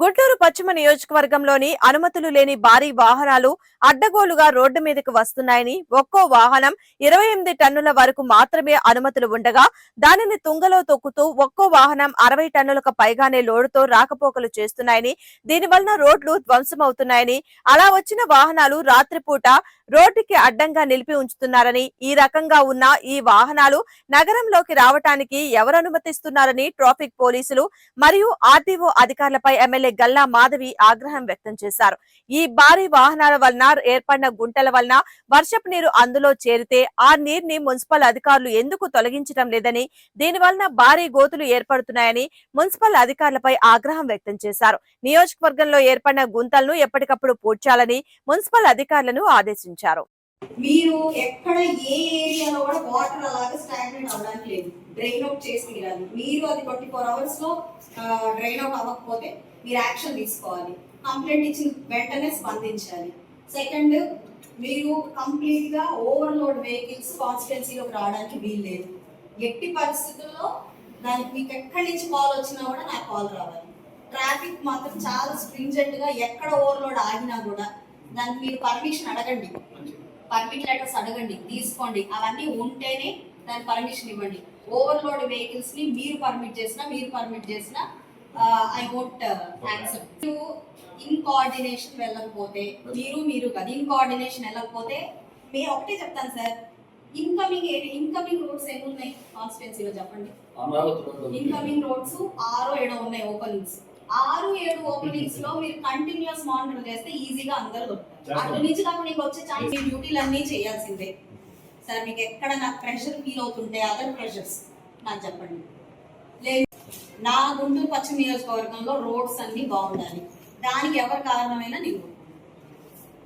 గుంటూరు పశ్చిమ నియోజకవర్గంలోని అనుమతులు లేని భారీ వాహనాలు అడ్డగోలుగా రోడ్డు మీదకు వస్తున్నాయని ఒక్కో వాహనం ఇరవై ఎనిమిది టన్నుల వరకు మాత్రమే అనుమతులు ఉండగా దానిని తుంగలో తొక్కుతూ ఒక్కో వాహనం అరవై టన్నులకు పైగానే లోడుతో రాకపోకలు చేస్తున్నాయని దీనివలన రోడ్లు ధ్వంసమవుతున్నాయని అలా వచ్చిన వాహనాలు రాత్రిపూట రోడ్డుకి అడ్డంగా నిలిపి ఉంచుతున్నారని ఈ రకంగా ఉన్న ఈ వాహనాలు నగరంలోకి రావటానికి ఎవరు అనుమతిస్తున్నారని ట్రాఫిక్ పోలీసులు మరియు ఆర్టీఓ అధికారులపై ఎమ్మెల్యే గల్లా మాధవి ఆగ్రహం వ్యక్తం చేశారు. ఈ భారీ వాహనాల వలన ఏర్పడిన గుంటల వలన వర్షపు నీరు అందులో చేరితే ఆ నీరుని మున్సిపల్ అధికారులు ఎందుకు తొలగించడం లేదని దీని వలన భారీ గోతులు ఏర్పడుతున్నాయని మున్సిపల్ అధికారులపై ఆగ్రహం వ్యక్తం చేశారు. నియోజకవర్గంలో ఏర్పడిన గుంతలను ఎప్పటికప్పుడు పూడ్చాలని మున్సిపల్ అధికారులను ఆదేశించారు. మీరు ఎక్కడ ఏ ఏరియాలో కూడా వాటర్ అలాగా స్టాగ్నెంట్ అవ్వడానికి లేదు. డ్రైన్ అవుట్ చేసి తీరాలి. మీరు అది ట్వంటీ ఫోర్ అవర్స్లో డ్రైన్ అవుట్ అవ్వకపోతే మీరు యాక్షన్ తీసుకోవాలి. కంప్లైంట్ ఇచ్చిన వెంటనే స్పందించాలి. సెకండ్ మీరు కంప్లీట్గా ఓవర్లోడ్ వెహికల్స్ కాన్స్టిట్యున్సీలోకి రావడానికి వీలు లేదు ఎట్టి పరిస్థితుల్లో దానికి మీకు ఎక్కడి నుంచి కాల్ వచ్చినా కూడా నాకు కాల్ రావాలి. ట్రాఫిక్ మాత్రం చాలా స్ట్రింజెంట్గా ఎక్కడ ఓవర్లోడ్ ఆగినా కూడా దానికి మీరు పర్మిషన్ అడగండి. పర్మిట్ లెటర్స్ అడగండి తీసుకోండి. అవన్నీ ఉంటేనే దాని పర్మిషన్ ఇవ్వండి. ఓవర్లోడ్ వెహికల్స్ని మీరు పర్మిట్ చేసినా మీరు పర్మిట్ చేసినా ఐ వోంట్ యాక్సెప్ట్ మీరు ఇన్ కోఆర్డినేషన్ వెళ్ళకపోతే మీరు మీరు కదా. ఇన్ కోఆర్డినేషన్ వెళ్ళకపోతే మీరు ఒకటే చెప్తాను సార్. ఇన్కమింగ్ ఇన్కమింగ్ రోడ్స్ ఎన్ని ఉన్నాయి? కాన్స్టిట్యున్సీలో చెప్పండి. ఇన్కమింగ్ రోడ్స్ ఆరు ఏడు ఉన్నాయి ఓపెనింగ్స్ ఆరు ఏడు ఓపెనింగ్స్లో మీరు కంటిన్యూస్ మానిటర్ చేస్తే ఈజీగా అందరూ దొరుకుతారు. అటు నుంచి కాకుండా నీకు వచ్చే ఛాన్స్ మీ డ్యూటీలు అన్నీ చేయాల్సిందే. సరే మీకు ఎక్కడ నాకు ప్రెషర్ ఫీల్ అవుతుంటే అదర్ ప్రెషర్స్ నాకు చెప్పండి. లేదు. నా గుంటూరు పశ్చిమ నియోజకవర్గంలో రోడ్స్ అన్ని బాగుండాలి. దానికి ఎవరు కారణమైనా నేను.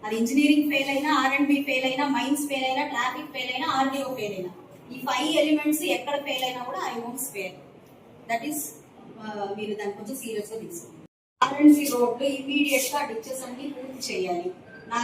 అది ఇంజనీరింగ్ ఫెయిల్ అయినా ఆర్ అండ్ బి ఫెయిల్ అయినా మైన్స్ ఫెయిల్ అయినా ట్రాఫిక్ ఫెయిల్ అయినా ఆర్డీఓ ఫెయిల్ అయినా. ఈ ఫైవ్ ఎలిమెంట్స్ ఎక్కడ ఫెయిల్ అయినా కూడా I won't spare that is మీరు దాని కొంచెం సీరియస్గా తీసుకోండి. ఆర్ రోడ్లు ఇమీడియట్గా డిచెస్ అన్ని పూర్తి చేయాలి. నా